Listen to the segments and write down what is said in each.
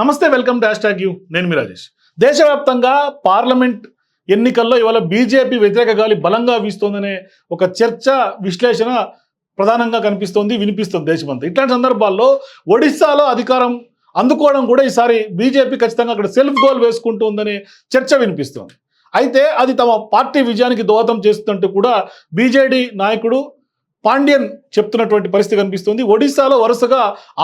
నమస్తే welcome dash tag you. నేను మీ రాజేష్. దేశవ్యాప్తంగా పార్లమెంట్ ఎన్నికల్లో ఇవాళ బీజేపీ వ్యతిరేక గాలి బలంగా వీస్తోందనే ఒక చర్చ విశ్లేషణ ప్రధానంగా కనిపిస్తోంది వినిపిస్తుంది దేశమంతా. ఇట్లాంటి సందర్భాల్లో ఒడిశాలో అధికారం అందుకోవడం కూడా ఈసారి బీజేపీ ఖచ్చితంగా అక్కడ సెల్ఫ్ గోల్ వేసుకుంటుందనే చర్చ వినిపిస్తోంది. అయితే అది తమ పార్టీ విజయానికి దోహదం చేస్తున్నట్టు కూడా బీజేడీ నాయకుడు పాండ్యన్ చెప్తున్నటువంటి పరిస్థితి కనిపిస్తుంది. ఒడిశాలో వరుసగా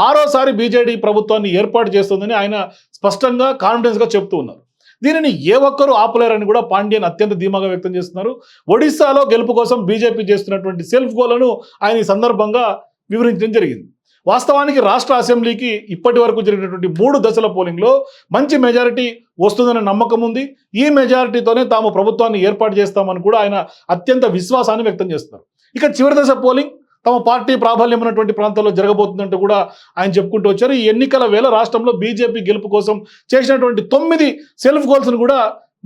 ఆరోసారి బీజేడీ ప్రభుత్వాన్ని ఏర్పాటు చేస్తుందని ఆయన స్పష్టంగా కాన్ఫిడెన్స్గా చెప్తూ ఉన్నారు. దీనిని ఏ ఒక్కరూ ఆపలేరని కూడా పాండ్యన్ అత్యంత ధీమాగా వ్యక్తం చేస్తున్నారు. ఒడిశాలో గెలుపు కోసం బీజేపీ చేస్తున్నటువంటి సెల్ఫ్ గోలను ఆయన ఈ సందర్భంగా వివరించడం జరిగింది. వాస్తవానికి రాష్ట్ర అసెంబ్లీకి ఇప్పటి వరకు జరిగినటువంటి మూడు దశల పోలింగ్లో మంచి మెజారిటీ వస్తుందనే నమ్మకం ఉంది. ఈ మెజారిటీతోనే తాము ప్రభుత్వాన్ని ఏర్పాటు చేస్తామని కూడా ఆయన అత్యంత విశ్వాసాన్ని వ్యక్తం చేస్తున్నారు. ఇక చివరి దశ పోలింగ్ తమ పార్టీ ప్రాబల్యం ఉన్నటువంటి ప్రాంతాల్లో జరగబోతుందంటూ కూడా ఆయన చెప్పుకుంటూ వచ్చారు. ఈ ఎన్నికల వేళ రాష్ట్రంలో బీజేపీ గెలుపు కోసం చేసినటువంటి తొమ్మిది సెల్ఫ్ గోల్స్ను కూడా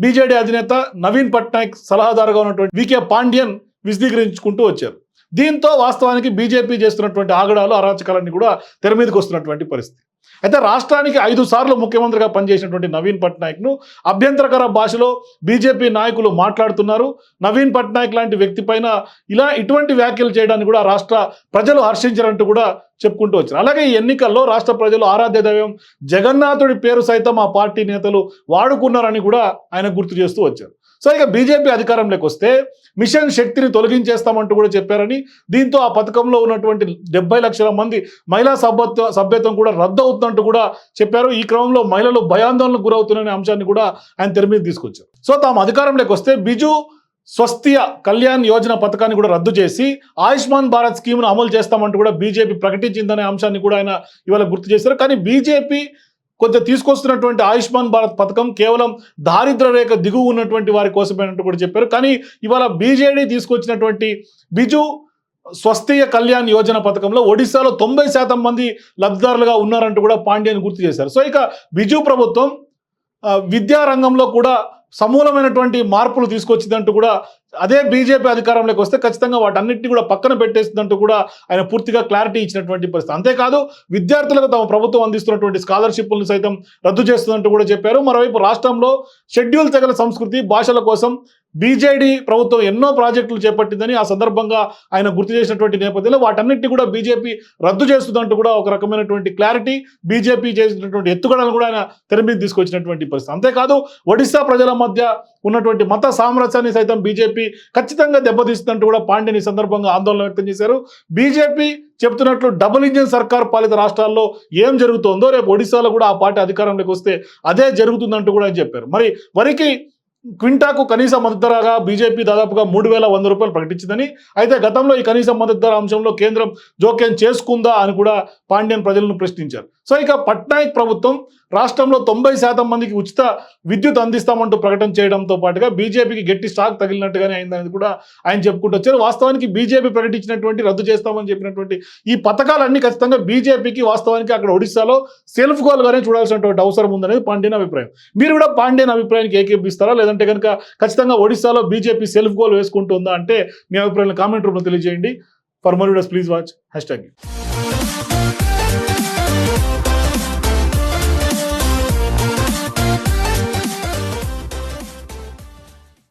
బీజేడీ అధినేత నవీన్ పట్నాయక్ సలహాదారుగా ఉన్నటువంటి వికే పాండ్యన్ విశదీకరించుకుంటూ వచ్చారు. దీంతో వాస్తవానికి బీజేపీ చేస్తున్నటువంటి ఆగడాలు అరాచకాలన్నీ కూడా తెర మీదకి వస్తున్నటువంటి పరిస్థితి. అయితే రాష్ట్రానికి ఐదు సార్లు ముఖ్యమంత్రిగా పనిచేసినటువంటి నవీన్ పట్నాయక్ను అభ్యంతరకర భాషలో బీజేపీ నాయకులు మాట్లాడుతున్నారు. నవీన్ పట్నాయక్ లాంటి వ్యక్తి పైన ఇలా ఇటువంటి వ్యాఖ్యలు చేయడానికి కూడా రాష్ట్ర ప్రజలు హర్షించారంటూ కూడా చెప్పుకుంటూ వచ్చారు. అలాగే ఈ ఎన్నికల్లో రాష్ట్ర ప్రజలు ఆరాధ్య దైవం జగన్నాథుడి పేరు సైతం ఆ పార్టీ నేతలు వాడుకున్నారని కూడా ఆయన గుర్తు చేస్తూ వచ్చారు. సో ఇక బీజేపీ అధికారంలోకి వస్తే మిషన్ శక్తిని తొలగించేస్తామంటూ కూడా చెప్పారని దీంతో ఆ పథకంలో ఉన్నటువంటి డెబ్బై లక్షల మంది మహిళా సభ్యత్వ సభ్యత్వం కూడా రద్దు అవుతుందంటూ కూడా చెప్పారు. ఈ క్రమంలో మహిళలు భయాందోళనకు గురవుతున్న అంశాన్ని కూడా ఆయన తెర మీద తీసుకొచ్చారు. సో తాము అధికారంలోకి వస్తే బిజు స్వస్థియ కళ్యాణ్ యోజన పథకాన్ని కూడా రద్దు చేసి ఆయుష్మాన్ భారత్ స్కీమ్ను అమలు చేస్తామంటూ కూడా బీజేపీ ప్రకటించిందనే అంశాన్ని కూడా ఆయన ఇవాళ గుర్తు చేశారు. కానీ బీజేపీ కొంచెం తీసుకొస్తున్నటువంటి ఆయుష్మాన్ భారత్ పథకం కేవలం దారిద్ర రేఖ దిగువ ఉన్నటువంటి వారి కోసమేనట్టు కూడా చెప్పారు. కానీ ఇవాళ బీజేడీ తీసుకొచ్చినటువంటి బిజు స్వస్థీయ కళ్యాణ్ యోజన పథకంలో ఒడిశాలో తొంభై శాతం మంది లబ్ధిదారులుగా ఉన్నారంటూ కూడా పాండ్యాన్ని గుర్తు చేశారు. సో ఇక బిజు ప్రభుత్వం విద్యారంగంలో కూడా సమూలమైనటువంటి మార్పులు తీసుకొచ్చిందంటూ కూడా అదే బీజేపీ అధికారంలోకి వస్తే ఖచ్చితంగా వాటన్నిటిని కూడా పక్కన పెట్టేస్తుందంటూ కూడా ఆయన పూర్తిగా క్లారిటీ ఇచ్చినటువంటి పరిస్థితి. అంతేకాదు విద్యార్థులకు తమ ప్రభుత్వం అందిస్తున్నటువంటి స్కాలర్షిప్లను సైతం రద్దు చేస్తుందంటూ కూడా చెప్పారు. మరోవైపు రాష్ట్రంలో షెడ్యూల్ తెగల సంస్కృతి భాషల కోసం బీజేడీ ప్రభుత్వం ఎన్నో ప్రాజెక్టులు చేపట్టిందని ఆ సందర్భంగా ఆయన గుర్తు చేసినటువంటి నేపథ్యంలో వాటన్నిటిని కూడా బీజేపీ రద్దు చేస్తుందంటూ కూడా ఒక రకమైనటువంటి క్లారిటీ బీజేపీ చేసినటువంటి ఎత్తుగడలను కూడా ఆయన తెర మీద తీసుకొచ్చినటువంటి పరిస్థితి. అంతేకాదు ఒడిశా ప్రజల మధ్య ఉన్నటువంటి మత సామరస్యాన్ని సైతం బీజేపీ ఖచ్చితంగా దెబ్బతీస్తుందంటూ కూడా పాండ్యన్ ఈ సందర్భంగా ఆందోళన వ్యక్తం చేశారు. బీజేపీ చెప్తున్నట్లు డబుల్ ఇంజిన్ సర్కార్ పాలిత రాష్ట్రాల్లో ఏం జరుగుతోందో రేపు ఒడిశాలో కూడా ఆ పార్టీ అధికారంలోకి వస్తే అదే జరుగుతుందంటూ కూడా ఆయన చెప్పారు. మరి వరికి క్వింటాకు కనీస మద్దతు ధరగా బీజేపీ దాదాపుగా మూడు వేల వంద రూపాయలు ప్రకటించిందని. అయితే గతంలో ఈ కనీస మద్దతు ధర అంశంలో కేంద్రం జోక్యం చేసుకుందా అని కూడా పాండ్యన్ ప్రజలను ప్రశ్నించారు. సో ఇక పట్నాయక్ ప్రభుత్వం రాష్ట్రంలో తొంభై శాతం మందికి ఉచిత విద్యుత్ అందిస్తామంటూ ప్రకటన చేయడంతో పాటుగా బీజేపీకి గట్టి స్టాక్ తగిలినట్టుగానే అయిందనేది కూడా ఆయన చెప్పుకుంటూ వచ్చారు. వాస్తవానికి బీజేపీ ప్రకటించినటువంటి రద్దు చేస్తామని చెప్పినటువంటి ఈ పథకాలన్నీ ఖచ్చితంగా బీజేపీకి వాస్తవానికి అక్కడ ఒడిశాలో సెల్ఫ్ గోల్ గానే చూడాల్సినటువంటి అవసరం ఉందనేది పాండ్యన్ అభిప్రాయం. మీరు కూడా పాండ్యన్ అభిప్రాయానికి ఏకేపిస్తారా లేదంటే కనుక ఖచ్చితంగా ఒడిశాలో బీజేపీ సెల్ఫ్ గోల్ వేసుకుంటుందా అంటే మీ అభిప్రాయాలను కామెంట్ రూపంలో తెలియజేయండి. For more videos please watch. Hashtag